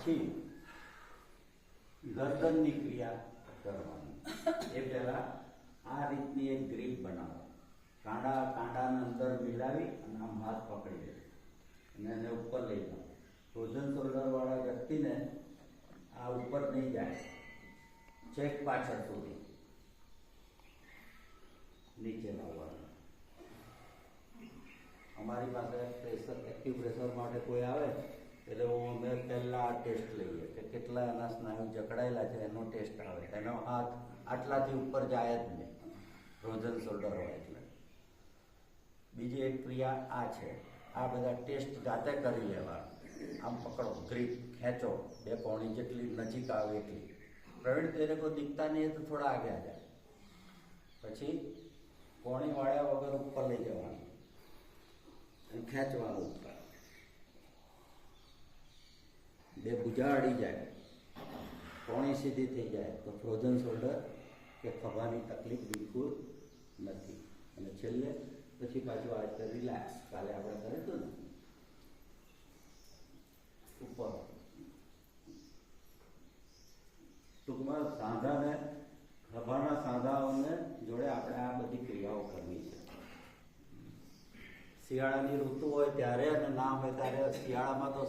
પછી ગરદનની ક્રિયા કરવાની. એ પહેલા આ રીતની એક ગ્રીપ બનાવો. કાંડા કાંડાને અંદર મિલાવી અને આમ હાથ પકડી લે. અને એને ઉપર લઈ જાઓ. ફ્રોઝન શોલ્ડરવાળા વ્યક્તિને આ ઉપર નહીં જાય. ચેક પાછળ સુધી. નીચે લાવવાનું. અમારી પાસે પ્રેશર, એક્ટિવ પ્રેશર માટે કોઈ આવે? એટલે હું અમે પહેલાં આ ટેસ્ટ લઈએ કે કેટલા એના સ્નાયુ જકડાયેલા છે, એનો ટેસ્ટ આવે. એનો હાથ આટલાથી ઉપર જાય જ નહીં. ફ્રોઝન શોલ્ડર હોય એટલે. બીજી એક ક્રિયા આ છે. આ બધા ટેસ્ટ જાતે કરી લેવા. આમ પકડો ગ્રીપ ખેંચો. બે પોણી જેટલી નજીક આવે એટલી. પ્રવીણ તેરે કોઈ દીખતા નહીં તો થોડા આગળ જાય. પછી પોણી વાળ્યા વગર ઉપર લઈ જવાનું. ખેંચવાનું ઉપર. બે ભૂજા અડી જાય. પોણી સીધી થઈ જાય. તો ફ્રોઝન શોલ્ડર કે ખભાની તકલીફ બિલકુલ નથી. અને છેલ્લે પછી પાછું આ રીતે રિલેક્સ કાલે આપણે કર્યું હતું ને? ઉપર. ટૂંકમાં સાંધાને ખભાના સાંધાઓને જોડે આપણે આ બધી ક્રિયાઓ કરવી છે. શિયાળાની ઋતુ હોય ત્યારે અને ના હોય ત્યારે શિયાળામાં તો